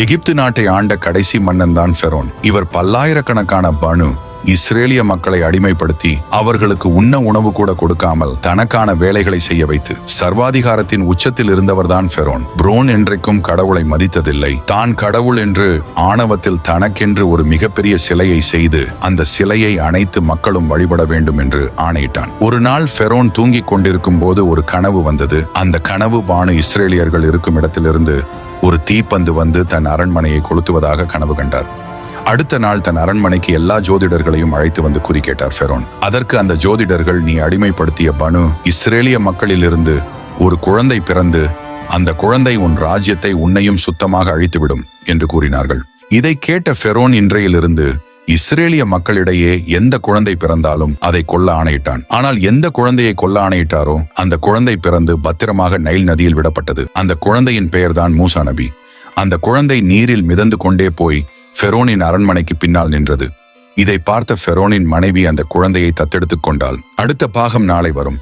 எகிப்து நாட்டை ஆண்ட கடைசி மன்னன் தான் ஃபெரோன். இவர் பல்லாயிரக்கணக்கான பனு இஸ்ரேலிய மக்களை அடிமைப்படுத்தி அவர்களுக்கு உண்ண உணவு கூட கொடுக்காமல் தனக்கான வேலைகளை செய்ய வைத்து சர்வாதிகாரத்தின் உச்சத்தில் இருந்தவர்தான் ஃபெரோன். புரோன் என்றைக்கும் கடவுளை மதித்ததில்லை. தான் கடவுள் என்று ஆணவத்தில் தனக்கென்று ஒரு மிகப்பெரிய சிலையை செய்து அந்த சிலையை அனைத்து மக்களும் வழிபட வேண்டும் என்று ஆணையிட்டான். ஒரு நாள் ஃபெரோன் தூங்கிக் கொண்டிருக்கும் போது ஒரு கனவு வந்தது. அந்த கனவு பானு இஸ்ரேலியர்கள் இருக்கும் இடத்திலிருந்து ஒரு தீப்பந்து வந்து தன் அரண்மனையை கொளுத்துவதாக கனவு கண்டார். அடுத்த நாள் தன் அரண்மனைக்கு எல்லா ஜோதிடர்களையும் அழைத்து வந்து குறி கேட்டார் ஃபெரோன். அதற்கு அந்த ஜோதிடர்கள் நீ அடிமைப்படுத்திய பனு இஸ்ரேலிய மக்களிலிருந்து ஒரு குழந்தை பிறந்து அந்த குழந்தை உன் ராஜ்யத்தை உன்னையும் சுத்தமாக அழித்துவிடும் என்று கூறினார்கள். இதை கேட்ட ஃபெரோன் இன்றையிலிருந்து இஸ்ரேலிய மக்களிடையே எந்த குழந்தை பிறந்தாலும் அதை கொல்ல ஆணையிட்டான். ஆனால் எந்த குழந்தையை கொல்ல ஆணையிட்டாரோ அந்த குழந்தை பிறந்து பத்திரமாக நைல் நதியில் விடப்பட்டது. அந்த குழந்தையின் பெயர்தான் மூசா நபி. அந்த குழந்தை நீரில் மிதந்து கொண்டே போய் ஃபெரோனின் அரண்மனைக்கு பின்னால் நின்றது. இதை பார்த்த ஃபெரோனின் மனைவி அந்த குழந்தையை தத்தெடுத்துக் கொண்டாள். அடுத்த பாகம் நாளை வரும்.